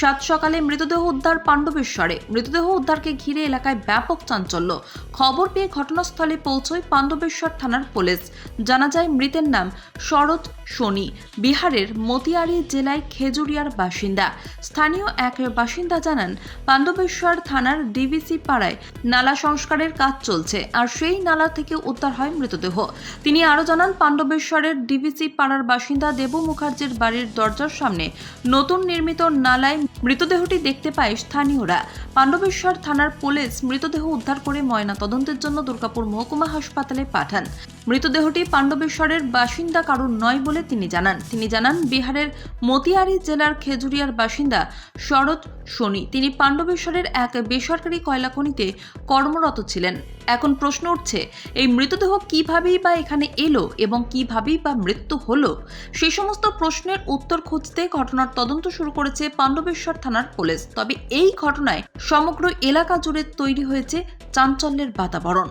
সাত সকালে মৃতদেহ উদ্ধার পাণ্ডবেশ্বরে। মৃতদেহ উদ্ধারকে ঘিরে এলাকায় ব্যাপক চাঞ্চল্য। খবর পেয়ে ঘটনাস্থলে পৌঁছয় পাণ্ডবেশ্বর থানার পুলিশ। জানা যায়, মৃতের নাম শরৎ শনি। বিহারের মতিয়ারি জেলায় খেজুরিয়ার বাসিন্দা। স্থানীয় এক বাসিন্দা জানান, পাণ্ডবেশ্বর থানার ডিভিসি পাড়ায় নালা সংস্কারের কাজ চলছে আর সেই নালা থেকে উদ্ধার হয় মৃতদেহ। তিনি আরও জানান, পাণ্ডবেশ্বরের ডিভিসি পাড়ার বাসিন্দা দেবু মুখার্জির বাড়ির দরজার সামনে নতুন নির্মিত নালায় মৃতদেহটি দেখতে পায় স্থানীয়রা। পাণ্ডবেশ্বর থানার পুলিশ মৃতদেহ উদ্ধার করে ময়না তদন্তের জন্য দুর্গাপুর মহকুমা হাসপাতালে পাঠান। মৃতদেহটি পাণ্ডবেশ্বরের বাসিন্দা কারুর নয় বলে তিনি জানান। তিনি জানান, বিহারের মতিয়ারি জেলার খেজুরিয়ার বাসিন্দা শরৎ শনি। তিনি পাণ্ডবেশ্বরের এক বেসরকারি কয়লা খনিতে কর্মরত ছিলেন। এখন প্রশ্ন উঠছে, এই মৃতদেহ কিভাবেই বা এখানে এলো এবং কিভাবেই বা মৃত্যু হলো? সেই সমস্ত প্রশ্নের উত্তর খুঁজতে ঘটনার তদন্ত শুরু করেছে পাণ্ডবেশ্বর থানার পুলিশ। তবে এই ঘটনায় সমগ্র এলাকা জুড়ে তৈরি হয়েছে চাঞ্চল্যের বাতাবরণ।